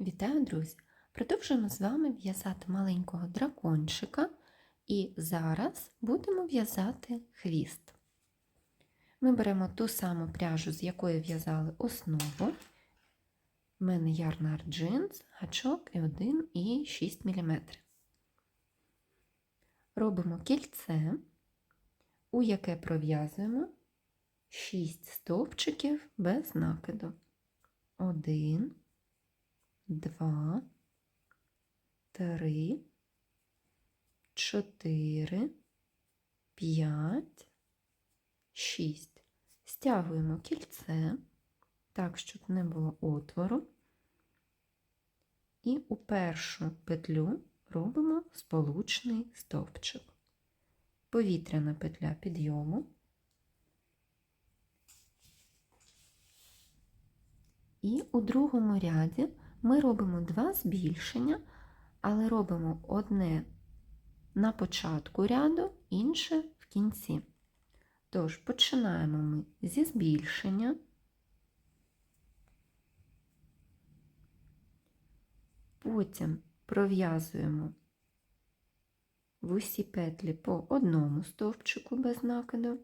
Вітаю, друзі! Продовжуємо з вами в'язати маленького дракончика, і зараз будемо в'язати хвіст. Ми беремо ту саму пряжу, з якої в'язали основу. У мене ярнар джинс, гачок і 1,6 мм. Робимо кільце, у яке пров'язуємо 6 стовпчиків без накиду. 1 два, три, чотири, п'ять, шість. Стягуємо кільце, так, щоб не було отвору. І у першу петлю робимо сполучний стовпчик. Повітряна петля підйому. І у другому ряді ми робимо два збільшення, але робимо одне на початку ряду, інше в кінці. Тож, починаємо ми зі збільшення. Потім пров'язуємо в усі петлі по одному стовпчику без накиду.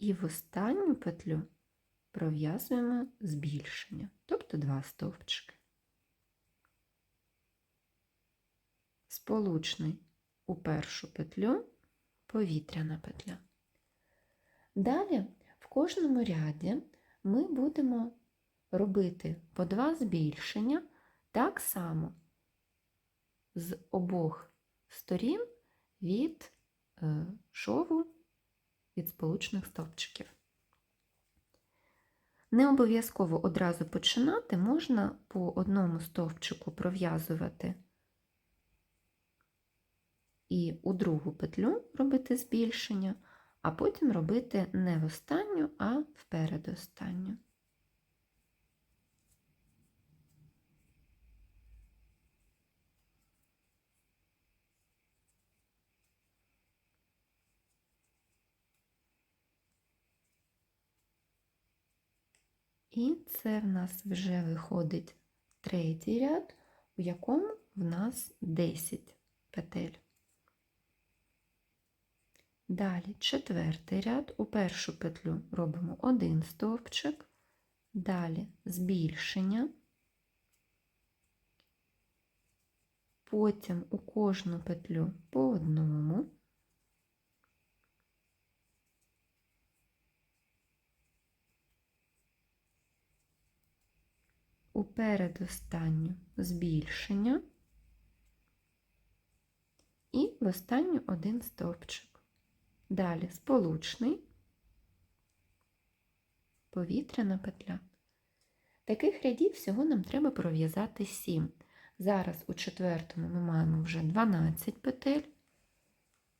І в останню петлю пров'язуємо збільшення, тобто два стовпчики. Сполучний у першу петлю повітряна петля. Далі в кожному ряді ми будемо робити по два збільшення так само з обох сторін від е, шову від сполучних стовпчиків. Не обов'язково одразу починати, можна по одному стовпчику пров'язувати і у другу петлю робити збільшення, а потім робити не в останню, а в передостанню. І це в нас вже виходить третій ряд, у якому в нас 10 петель. Далі четвертий ряд, у першу петлю робимо один стовпчик, далі збільшення, потім у кожну петлю по одному. У передостанню збільшення і в останню один стовпчик. Далі сполучний, повітряна петля. Таких рядів всього нам треба пров'язати 7. Зараз у четвертому ми маємо вже 12 петель,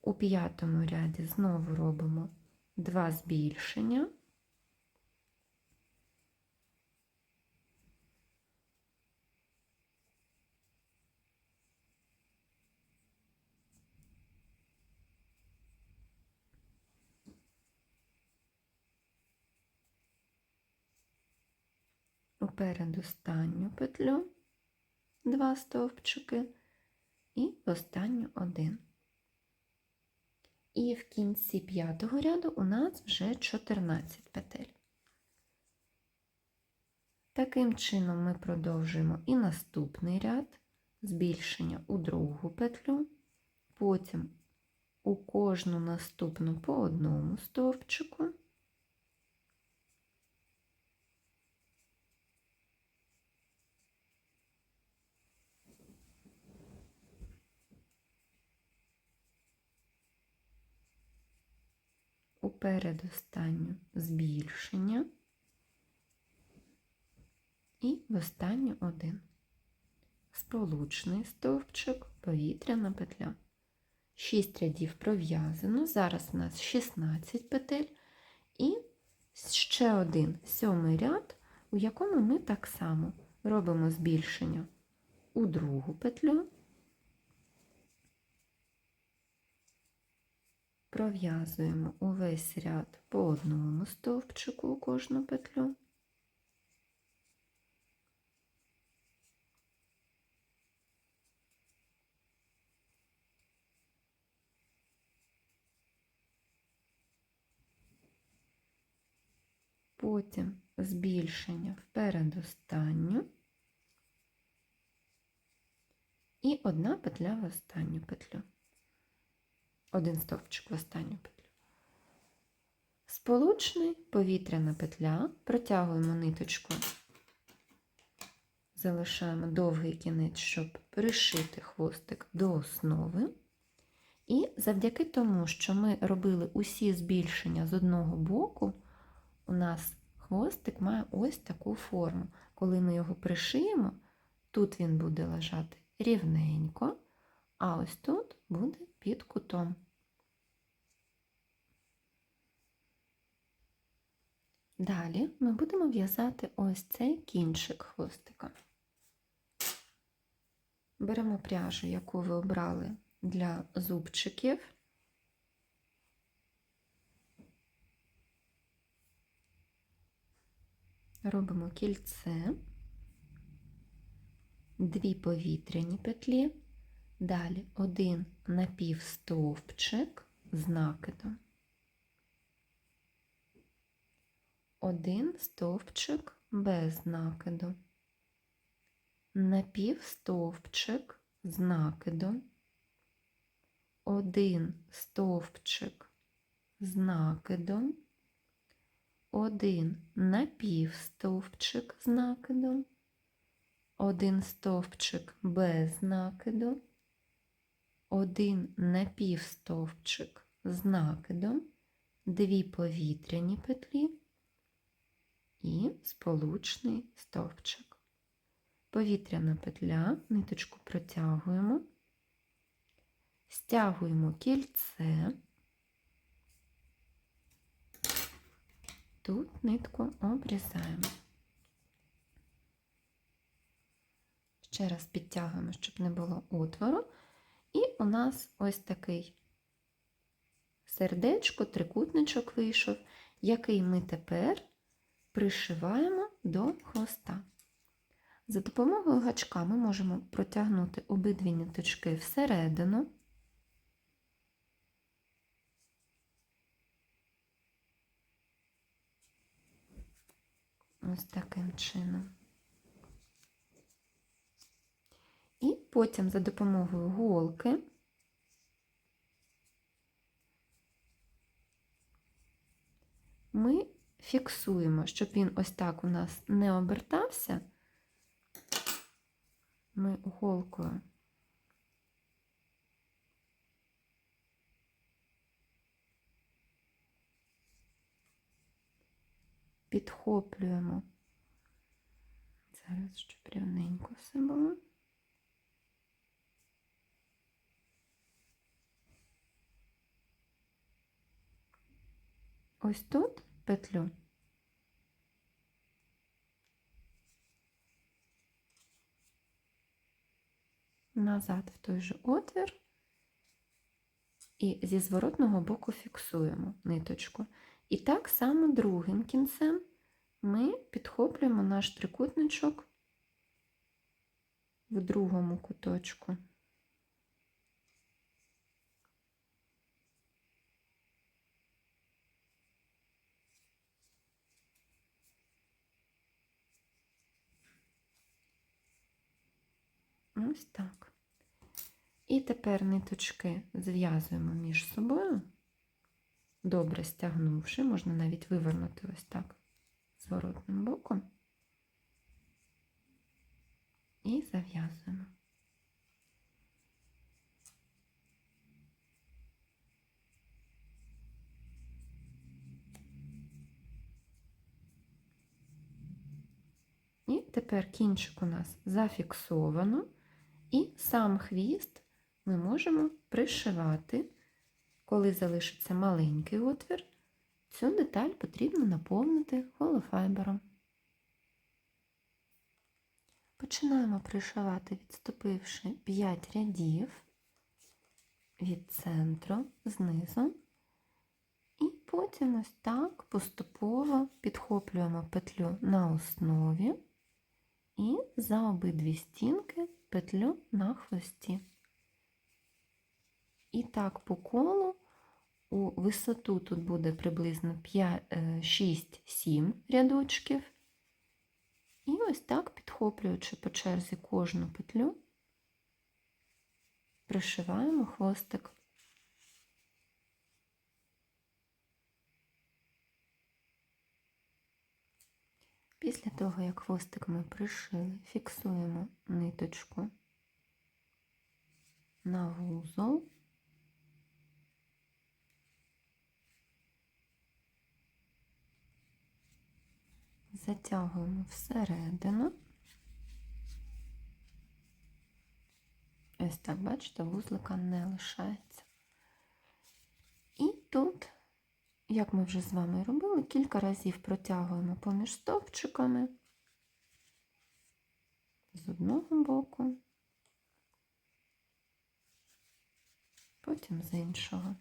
у п'ятому ряді знову робимо 2 збільшення. У передостанню петлю два стовпчики і останню один. І в кінці п'ятого ряду у нас вже 14 петель. Таким чином ми продовжуємо і наступний ряд, збільшення у другу петлю, потім у кожну наступну по одному стовпчику. У передостанню збільшення і в останню один. Сполучний стовпчик, повітряна петля. 6 рядів пров'язано, зараз у нас 16 петель, і ще один сьомий ряд, у якому ми так само робимо збільшення у другу петлю Пров'язуємо увесь ряд по одному стовпчику у кожну петлю. Потім збільшення в передостанню і одна петля в останню петлю. Один стовпчик в останню петлю. Сполучний повітряна петля, протягуємо ниточку, залишаємо довгий кінець, щоб пришити хвостик до основи. І завдяки тому, що ми робили усі збільшення з одного боку, у нас хвостик має ось таку форму. Коли ми його пришиємо, тут він буде лежати рівненько, а ось тут буде під кутом. Далі ми будемо в'язати ось цей кінчик хвостика. Беремо пряжу, яку ви обрали для зубчиків. Робимо кільце, дві повітряні петлі, далі один напівстовпчик з накидом, один стовпчик без накиду, напівстовпчик з накидом, один стовпчик з накидом, один напівстовпчик з накидом, один стовпчик без накиду, один напівстовпчик з накидом, дві повітряні петлі і сполучний стовпчик. Повітряна петля, ниточку протягуємо, стягуємо кільце. Тут нитку обрізаємо. Ще раз підтягуємо, щоб не було отвору. І у нас ось такий сердечко, трикутничок вийшов, який ми тепер пришиваємо до хвоста. За допомогою гачка ми можемо протягнути обидві ниточки всередину. Ось таким чином. І потім за допомогою голки ми фіксуємо, щоб він ось так у нас не обертався. Ми голкою підхоплюємо. Зараз щоб рівненько все було. Ось тут петлю. Назад в той же отвір і зі зворотного боку фіксуємо ниточку. І так само другим кінцем ми підхоплюємо наш трикутничок в другому куточку. Ось так. І тепер ниточки зв'язуємо між собою добре стягнувши, можна навіть вивернути ось так зворотним боком і зав'язуємо. І тепер кінчик у нас зафіксовано, і сам хвіст ми можемо пришивати. Коли залишиться маленький отвір, цю деталь потрібно наповнити холофайбером. Починаємо пришивати, відступивши 5 рядів від центру знизу І потім ось так поступово підхоплюємо петлю на основі і за обидві стінки петлю на хвості. І так по колу у висоту тут буде приблизно 6-7 рядочків. І ось так, підхоплюючи по черзі кожну петлю, пришиваємо хвостик. Після того, як хвостик ми пришили, фіксуємо ниточку на вузол. Затягуємо всередину. Ось так, бачите, вузлика не лишається. І тут як ми вже з вами робили, кілька разів протягуємо поміж стовпчиками з одного боку, потім з іншого.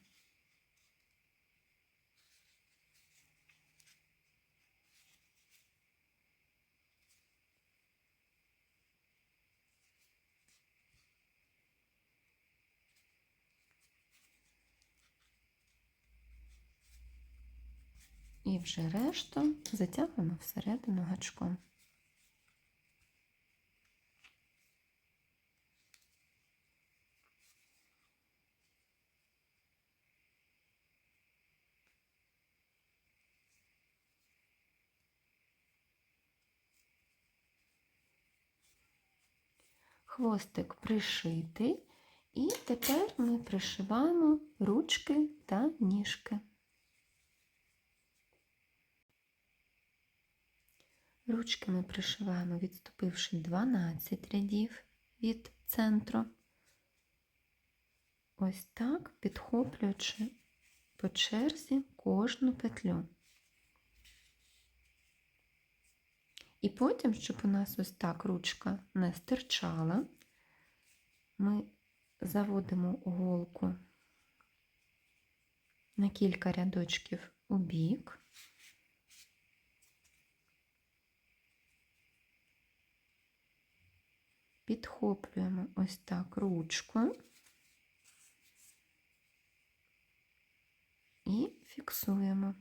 І вже решту затягуємо всередину гачком. Хвостик пришитий, і тепер ми пришиваємо ручки та ніжки. Ручки ми пришиваємо, відступивши 12 рядів від центру. Ось так, підхоплюючи по черзі кожну петлю. І потім, щоб у нас ось так ручка не стирчала, ми заводимо голку на кілька рядочків у бік. Підхоплюємо ось так ручку і фіксуємо.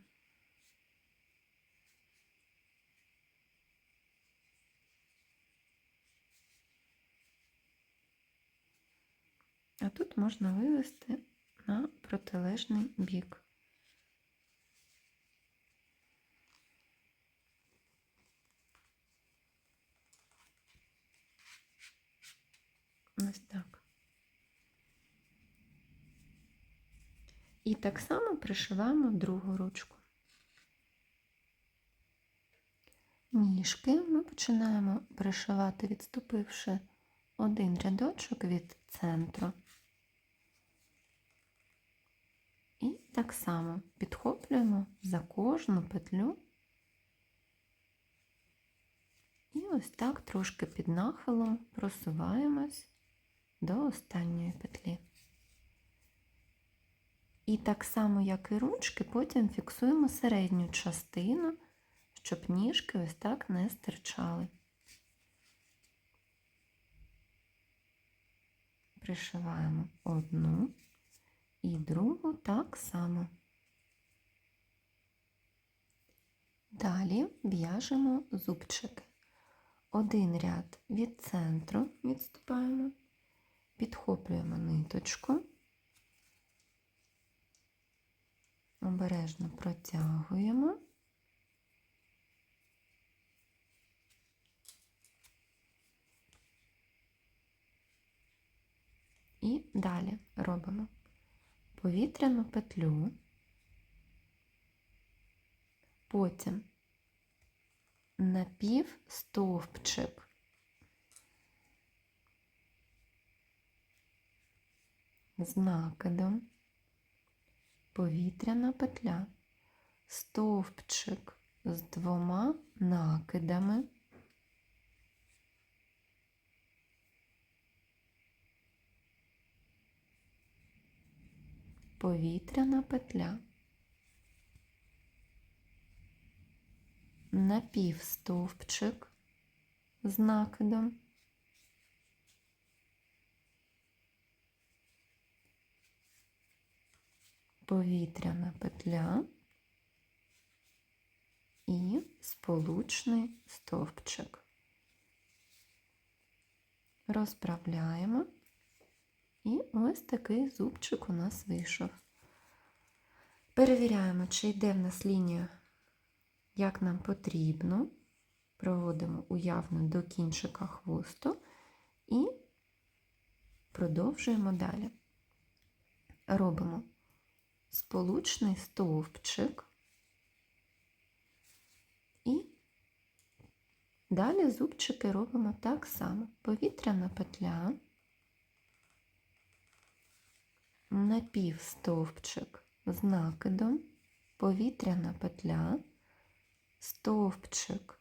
А тут можна вивести на протилежний бік. Ось так. І так само пришиваємо другу ручку. Ніжки ми починаємо пришивати, відступивши один рядочок від центру. І так само підхоплюємо за кожну петлю. І ось так трошки під нахилом просуваємось до останньої петлі. І так само, як і ручки, потім фіксуємо середню частину, щоб ніжки ось так не стирчали. Пришиваємо одну і другу так само. Далі в'яжемо зубчики. Один ряд від центру відступаємо підхоплюємо ниточку, обережно протягуємо. І далі робимо повітряну петлю, потім напів стовпчик з накидом, повітряна петля, стовпчик з двома накидами. Повітряна петля, напівстовпчик з накидом. Повітряна петля і сполучний стовпчик. Розправляємо, і ось такий зубчик у нас вийшов. Перевіряємо, чи йде в нас лінія, як нам потрібно. Проводимо уявно до кінчика хвосту і продовжуємо далі. Робимо сполучний стовпчик і далі зубчики робимо так само. Повітряна петля, напівстовпчик з накидом, повітряна петля, стовпчик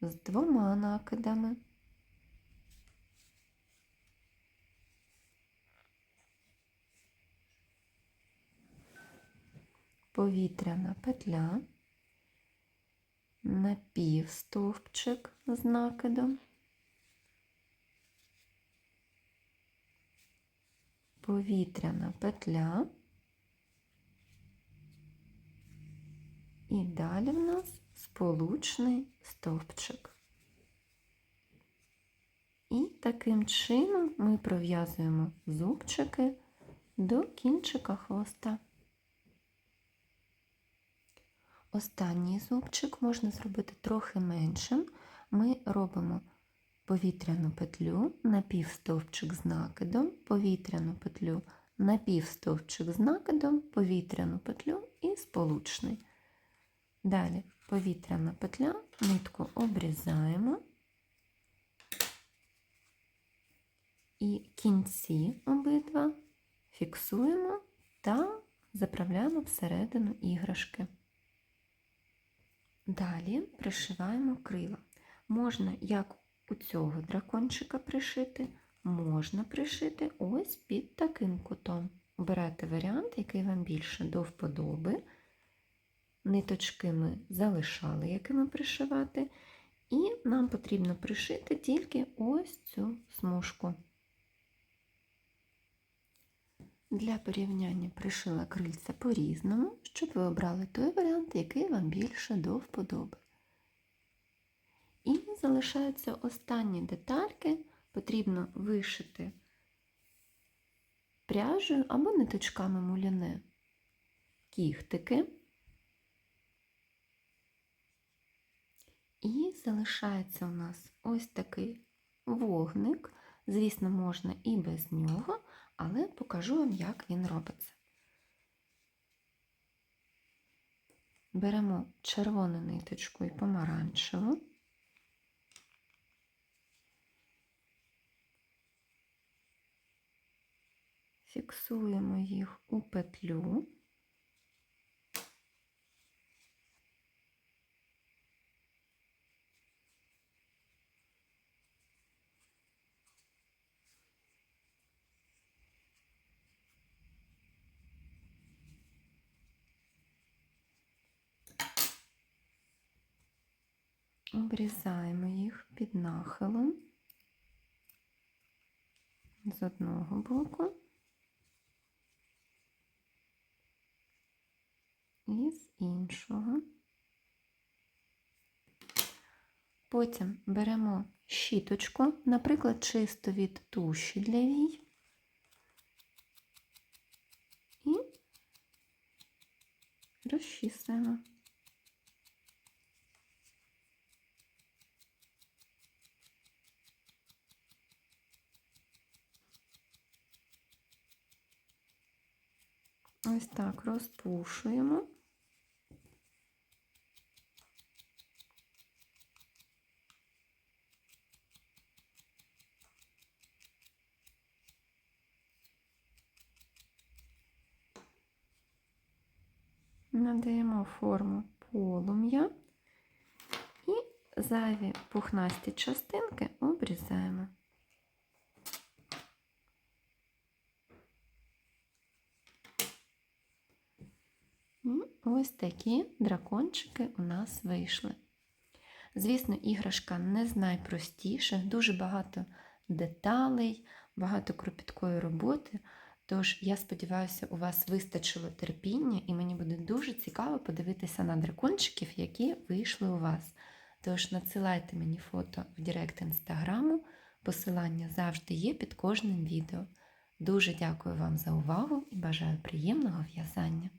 з двома накидами. Повітряна петля, напівстовпчик з накидом, повітряна петля, і далі в нас сполучний стовпчик. І таким чином ми пров'язуємо зубчики до кінчика хвоста. Останній зубчик можна зробити трохи меншим. Ми робимо повітряну петлю, напівстовпчик з накидом, повітряну петлю, напівстовпчик з накидом, повітряну петлю і сполучний. Далі повітряна петля, нитку обрізаємо і кінці обидва фіксуємо та заправляємо всередину іграшки. Далі пришиваємо крила. Можна як у цього дракончика пришити, можна пришити ось під таким кутом. Обирайте варіант, який вам більше до вподоби. Ниточки ми залишали, якими пришивати, і нам потрібно пришити тільки ось цю смужку. Для порівняння пришила крильця по-різному, щоб ви обрали той варіант, який вам більше до вподоби. І залишаються останні детальки, потрібно вишити пряжею або ниточками муляне кіхтики. І залишається у нас ось такий вогник. Звісно, можна і без нього, але покажу вам, як він робиться. Беремо червону ниточку і помаранчеву. Фіксуємо їх у петлю. Обрізаємо їх під нахилом з одного боку і з іншого. Потім беремо щіточку, наприклад, чисто від туші для вій, і розчісуємо. Ось так розпушуємо. Надаємо форму полум'я і зайві пухнасті частинки обрізаємо. Ось такі дракончики у нас вийшли. Звісно, іграшка не з найпростіших, дуже багато деталей, багато кропіткої роботи. Тож я сподіваюся, у вас вистачило терпіння, і мені буде дуже цікаво подивитися на дракончиків, які вийшли у вас. Тож надсилайте мені фото в Директ інстаграму, посилання завжди є під кожним відео. Дуже дякую вам за увагу і бажаю приємного в'язання!